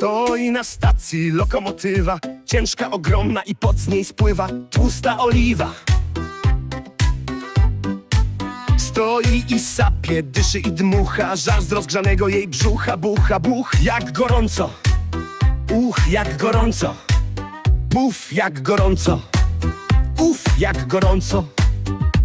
Stoi na stacji lokomotywa. Ciężka, ogromna i pod z niej spływa Tłusta oliwa. Stoi i sapie, dyszy i dmucha. Żar z rozgrzanego jej brzucha Bucha, buch, jak gorąco. Uch, jak gorąco. Buf, jak gorąco. Uf, jak gorąco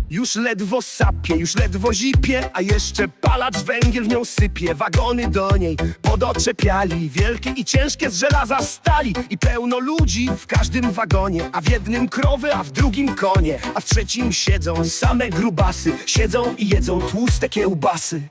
już ledwo sapie, już ledwo zipie A jeszcze palacz węgiel w nią sypie. Wagony do niej podoczepiali Wielkie i ciężkie z żelaza stali. I pełno ludzi w każdym wagonie A w jednym krowy, a w drugim konie. A w trzecim siedzą same grubasy Siedzą i jedzą tłuste kiełbasy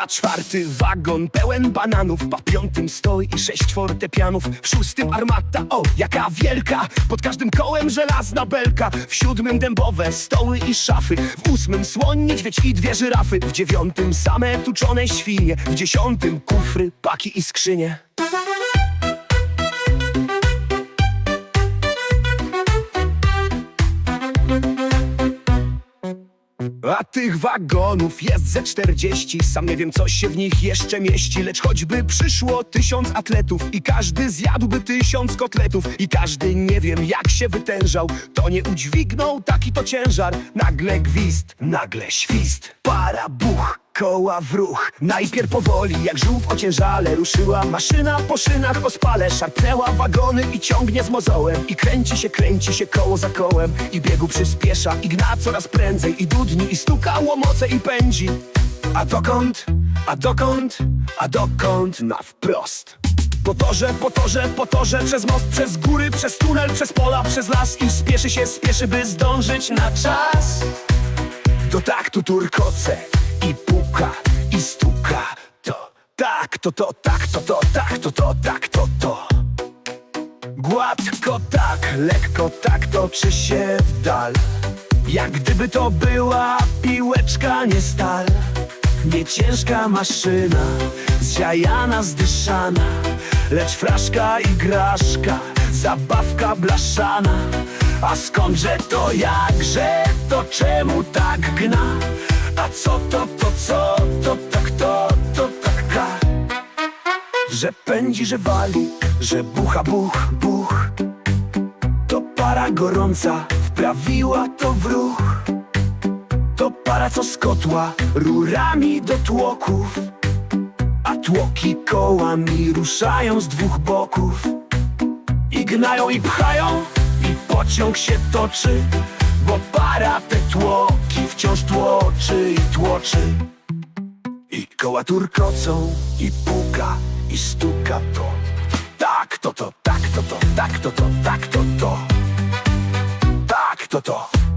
A czwarty wagon pełen bananów Po piątym stoi i sześć fortepianów. W szóstym armata, o jaka wielka. Pod każdym kołem żelazna belka. W siódmym dębowe stoły i szafy. W ósmym słoń, niedźwiedź i dwie żyrafy. W dziewiątym same tuczone świnie. W dziesiątym kufry, paki i skrzynie A tych wagonów jest ze 40 Sam nie wiem co się w nich jeszcze mieści. Lecz choćby przyszło tysiąc atletów I każdy zjadłby tysiąc kotletów I każdy nie wiem jak się wytężał To nie udźwignął taki to ciężar. Nagle gwizd, nagle świst. Para buch, koła w ruch. Najpierw powoli jak żółw ociężale Ruszyła maszyna po szynach ospale Szarpnęła wagony i ciągnie z mozołem. I kręci się, kręci się koło za kołem. I biegu przyspiesza i gna coraz prędzej I dudni i stuka łomoce i pędzi. A dokąd? A dokąd? A dokąd? Na wprost. Po torze, po torze, po torze, przez most, przez góry, przez tunel, przez pola, przez las. I spieszy się, spieszy, by zdążyć na czas. To tak tu turkoce i puka i stuka. To tak, to to tak, to to tak, to to tak, to to. Gładko tak, lekko tak toczy się w dal. Jak gdyby to była piłeczka, nie stal. Nie ciężka maszyna, zziajana, zdyszana. Lecz fraszka i graszka, zabawka blaszana. A skądże to jakże, to czemu tak gna? Co to, to co, to tak to, to tak ka. Że pędzi, że wali, że bucha, buch, buch. To para gorąca wprawiła to w ruch. To para, co z kotła rurami do tłoków. A tłoki kołami ruszają z dwóch boków. I gnają i pchają i pociąg się toczy Bo para te tłoki wciąż tłoczy i tłoczy. I koła turkocą, i puka, i stuka to. Tak to to, tak to to, tak to to, tak to to. Tak to to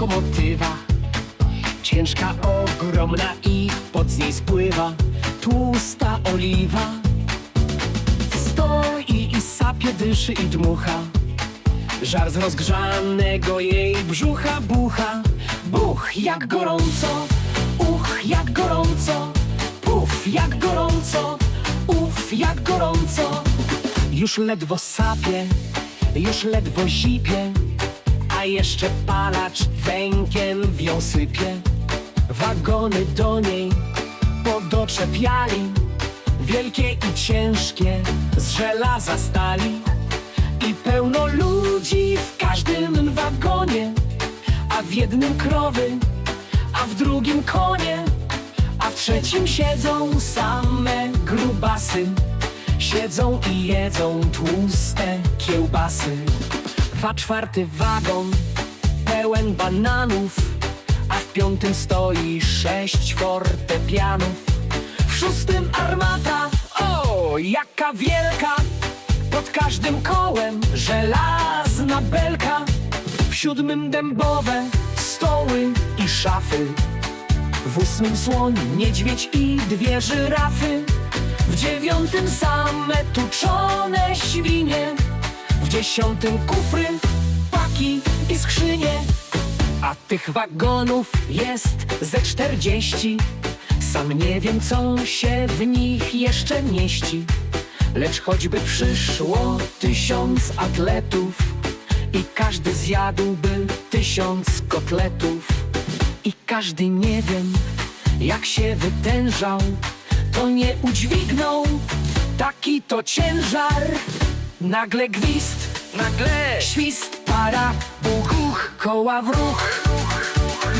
lokomotywa. Ciężka, ogromna i pod z niej spływa Tłusta oliwa. Stoi i sapie, dyszy i dmucha. Żar z rozgrzanego jej brzucha bucha. Buch, jak gorąco Uch, jak gorąco. Puf, jak gorąco Uf, jak gorąco. Już ledwo sapie Już ledwo zipie jeszcze palacz węgiel w ją sypie Wagony do niej podoczepiali Wielkie i ciężkie z żelaza stali. I pełno ludzi w każdym wagonie A w jednym krowy, a w drugim konie A w trzecim siedzą same grubasy. Siedzą i jedzą tłuste kiełbasy. Dwa czwarty wagon pełen bananów A w piątym stoi sześć fortepianów. W szóstym armata, o jaka wielka! Pod każdym kołem żelazna belka. W siódmym dębowe stoły i szafy. W ósmym słoń, niedźwiedź i dwie żyrafy. W dziewiątym same tuczone świnie. W dziesiątym kufry, i skrzynie A tych wagonów jest ze czterdzieści. Sam nie wiem co się w nich jeszcze mieści Lecz choćby przyszło tysiąc atletów I każdy zjadłby tysiąc kotletów. I każdy nie wiem jak się wytężał To nie udźwignął. Taki to ciężar Nagle gwizd, nagle. świst, para, koła w ruch.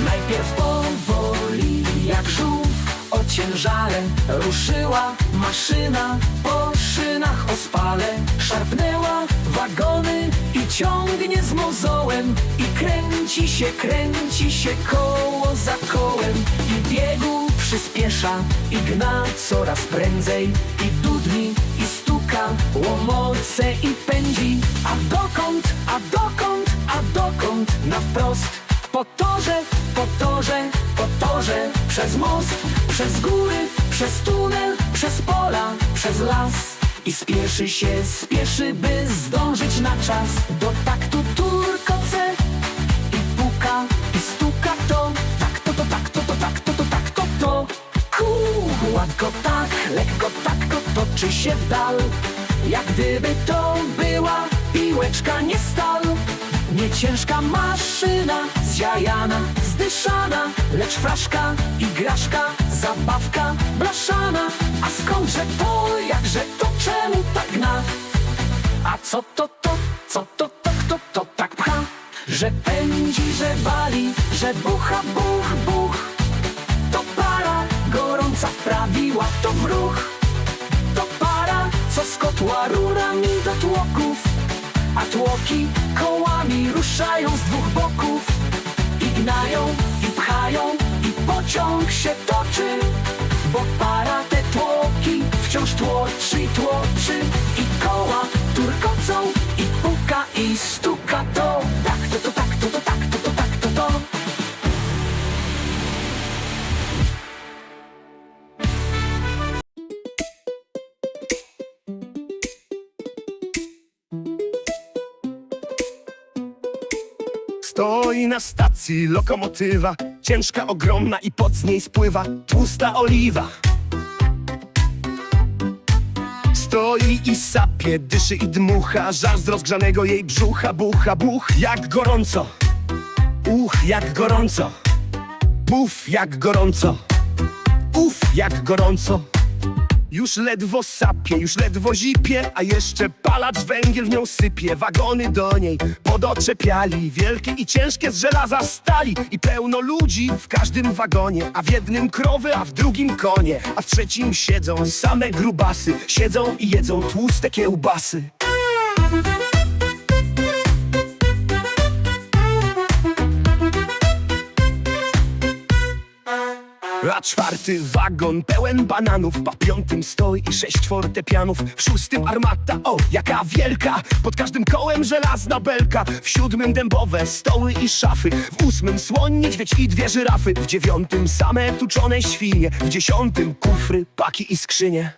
Najpierw powoli jak żółw ociężale Ruszyła maszyna. Po szynach ospale Szarpnęła wagony i ciągnie z mozołem. I kręci się, kręci się koło za kołem. I biegu przyspiesza i gna coraz prędzej. I dudni i stuka łomoce i pędzi. A dokąd, a dokąd, a dokąd na wprost? Po torze, po torze, po torze Przez most, przez góry, przez tunel Przez pola, przez las. I spieszy się, spieszy, by zdążyć na czas. Do taktu turkoce I puka, i stuka to. Tak to, to, tak to, to, tak to, to, tak to, to. Kół, gładko tak, lekko tak to toczy się w dal. Jak gdyby to była piłeczka, nie stal. Nie ciężka maszyna, zjajana, zdyszana Lecz fraszka, igraszka, zabawka, blaszana. A skądże to, jakże to, czemu tak gna? A co to to, co to to, kto to tak pcha? Że pędzi, że wali, że bucha, buch, buch. To para gorąca wprawiła to w ruch. To para, co z kotła rurami do tłoków a tłoki kołami ruszają z dwóch boków. I gnają, i pchają, i pociąg się toczy. Bo para te tłoki wciąż tłoczy tłoczy I koła Stoi na stacji lokomotywa. Ciężka, ogromna i pod z niej spływa Tłusta oliwa. Stoi i sapie, dyszy i dmucha. Żar z rozgrzanego jej brzucha Bucha, buch, jak gorąco. Uch, jak gorąco. Buf, jak gorąco. Uf, jak gorąco już ledwo sapie, już ledwo zipie, a jeszcze palacz węgiel w nią sypie. Wagony do niej podoczepiali, wielkie i ciężkie z żelaza stali. I pełno ludzi w każdym wagonie, a w jednym krowy, a w drugim konie, a w trzecim siedzą same grubasy. Siedzą i jedzą tłuste kiełbasy. A czwarty wagon pełen bananów. W piątym stoi i sześć fortepianów. W szóstym armata, o jaka wielka. Pod każdym kołem żelazna belka. W siódmym dębowe stoły i szafy. W ósmym słoń, niedźwiedź i dwie żyrafy. W dziewiątym same tuczone świnie. W dziesiątym kufry, paki i skrzynie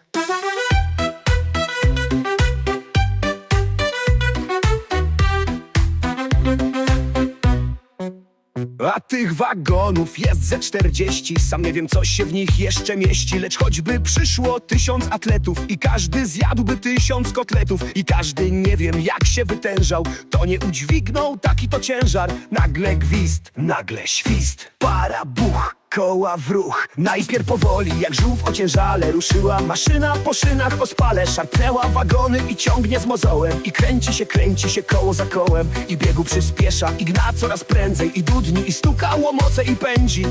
A tych wagonów jest ze czterdzieści. Sam nie wiem co się w nich jeszcze mieści. Lecz choćby przyszło tysiąc atletów I każdy zjadłby tysiąc kotletów I każdy nie wiem jak się wytężał To nie udźwignął taki to ciężar. Nagle gwizd, nagle świst. Para buch, koła w ruch. Najpierw powoli, jak żółw ociężale Ruszyła maszyna po szynach ospale Szarpnęła wagony i ciągnie z mozołem. I kręci się, kręci się koło za kołem. I biegu przyspiesza i gna coraz prędzej I dudni i stuka łomoce i pędzi.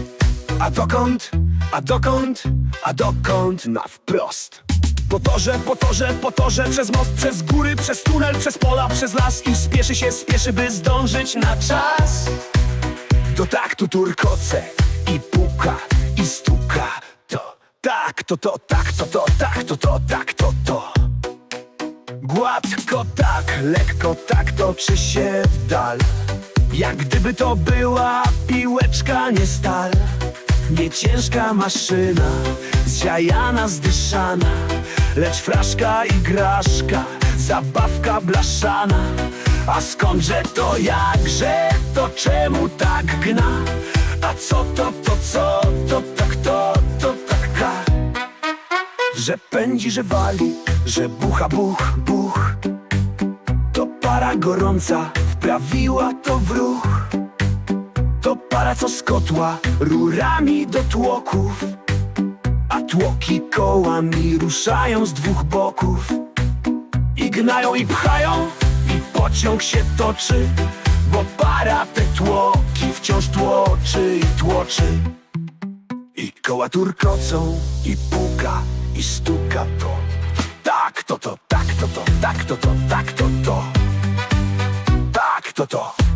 A dokąd? A dokąd? A dokąd? Na wprost. Po torze, po torze, po torze, przez most, przez góry, przez tunel, przez pola, przez las. I spieszy się, spieszy, by zdążyć na czas. Do taktu turkoce i puka i stuka. To tak to to tak to to tak to to tak to to. Gładko tak, lekko tak toczy się w dal. Jak gdyby to była piłeczka, nie stal. Nie ciężka maszyna, zjajana, zdyszana. Lecz fraszka i graszka, zabawka blaszana. A skądże to jakże to czemu tak gna? A co to, to co, to tak to, to tak gra Że pędzi, że wali, że bucha, buch, buch. To para gorąca wprawiła to w ruch. To para co z kotła rurami do tłoków. A tłoki kołami ruszają z dwóch boków. I gnają i pchają i pociąg się toczy tłoczy I koła turkocą i puka i stuka to. Tak to to, tak to to, tak to to, tak to to. Tak to to